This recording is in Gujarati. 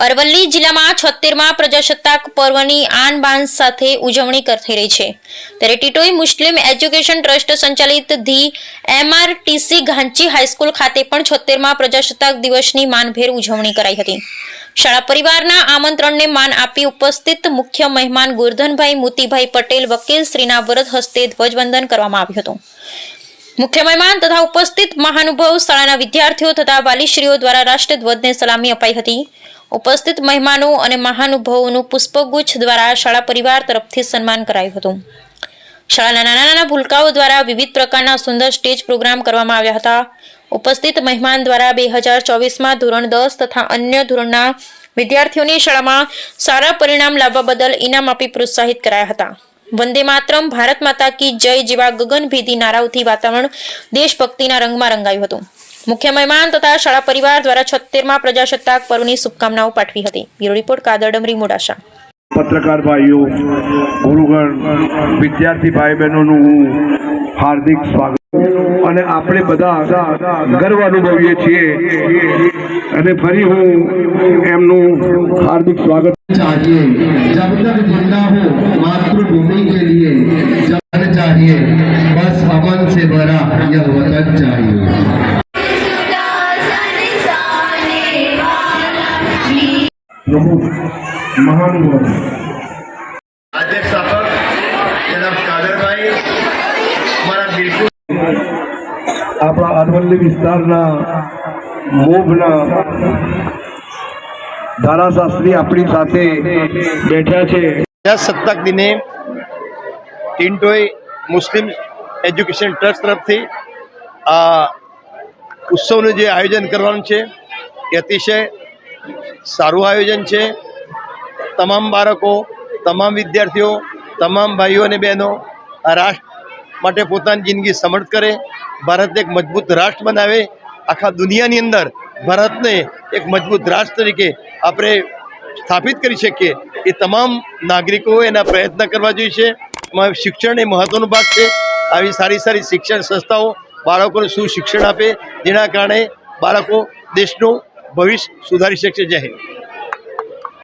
અરવલ્લી જિલ્લામાં છોતેરમાં પ્રજાસત્તાક પર્વની આન બાન સાથે ઉજવણી કરતી રહી છે. ત્યારે ટીટોઈ મુસ્લિમ એજ્યુકેશન ટ્રસ્ટ સંચાલિત the MRTC Ghanchi high school ખાતે પણ છોતેરમાં પ્રજાસત્તાક દિવસની માનભેર ઉજવણી કરાઈ હતી. શાળા પરિવારના આમંત્રણને માન આપી ઉપસ્થિત મુખ્ય મહેમાન ગુરધનભાઈ મોતીભાઈ પટેલ, વકીલ શ્રીના વરદ હસ્તે ધ્વજવંદન કરવામાં આવ્યું હતું. મુખ્ય મહેમાન તથા ઉપસ્થિત મહાનુભાવ શાળાના વિદ્યાર્થીઓ તથા વાલીશ્રીઓ દ્વારા રાષ્ટ્રધ્વજને સલામી અપાઈ હતી. ઉપસ્થિત મહેમાનો અને મહાનુભાવોનું પુષ્પગુચ્છ દ્વારા શાળા પરિવાર તરફથી સન્માન કરાયું હતું. શાળાના નાના નાના ભૂલકાઓ દ્વારા વિવિધ પ્રકારના સુંદર સ્ટેજ પ્રોગ્રામ કરવામાં આવ્યા હતા. ઉપસ્થિત મહેમાન દ્વારા બે હજાર ચોવીસમાં ધોરણ દસ તથા અન્ય ધોરણના વિદ્યાર્થીઓની શાળામાં સારા પરિણામ લાવવા બદલ ઇનામ આપી પ્રોત્સાહિત કરાયા હતા. વંદે માતરમ, ભારત માતા કી જય જેવા ગગનભેદી નારાઓથી વાતાવરણ દેશભક્તિના રંગમાં રંગાયું હતું. મુખ્ય મહેમાન તથા શાળા પરિવાર દ્વારા છત્તેરમાં પ્રજાસત્તાક પર્વની શુભકામનાઓ પાઠવી હતી. Bureau report Kadar Damri Modasa. પત્રકાર ભાઈઓ ગુરુગણ વિદ્યાર્થી ભાઈ બહેનોનું હું હાર્દિક સ્વાગત. અને આપણે બધા ગર્વ અનુભવીએ છીએ. અને ફરી હું એમનું હાર્દિક સ્વાગત ચાહીએ. બસ અમન સે ભરા વતન ચાહીએ. પ્રમુખ મહાનુભાવ અધ્યક્ષ સ્થાપક જનાબ કાદરભાઈ અમારા બિલકુલ આપણા અરવલ્લી વિસ્તારના મોભના ધારાશાસ્ત્રી આપણી સાથે બેઠા છે. પ્રજાસત્તાક દિને ટિન્ટોય મુસ્લિમ એજ્યુકેશન ટ્રસ્ટ તરફથી આ ઉત્સવનું જે આયોજન કરવાનું છે એ અતિશય સારું આયોજન છે. તમામ બાળકો, તમામ વિદ્યાર્થીઓ, તમામ ભાઈઓ અને બહેનો આ રાષ્ટ્ર માટે પોતાની જિંદગી સમર્થ કરે, ભારતને એક મજબૂત રાષ્ટ્ર બનાવે, આખા દુનિયાની અંદર ભારતને એક મજબૂત રાષ્ટ્ર તરીકે આપણે સ્થાપિત કરી શકીએ. એ તમામ નાગરિકોએ એના પ્રયત્ન કરવા જોઈએ છે. એમાં શિક્ષણ એ મહત્ત્વનો ભાગ છે. આવી સારી સારી શિક્ષણ સંસ્થાઓ બાળકોને શું શિક્ષણ આપે, જેના કારણે બાળકો દેશનું भविष्य सुधारू शकते जे आहे.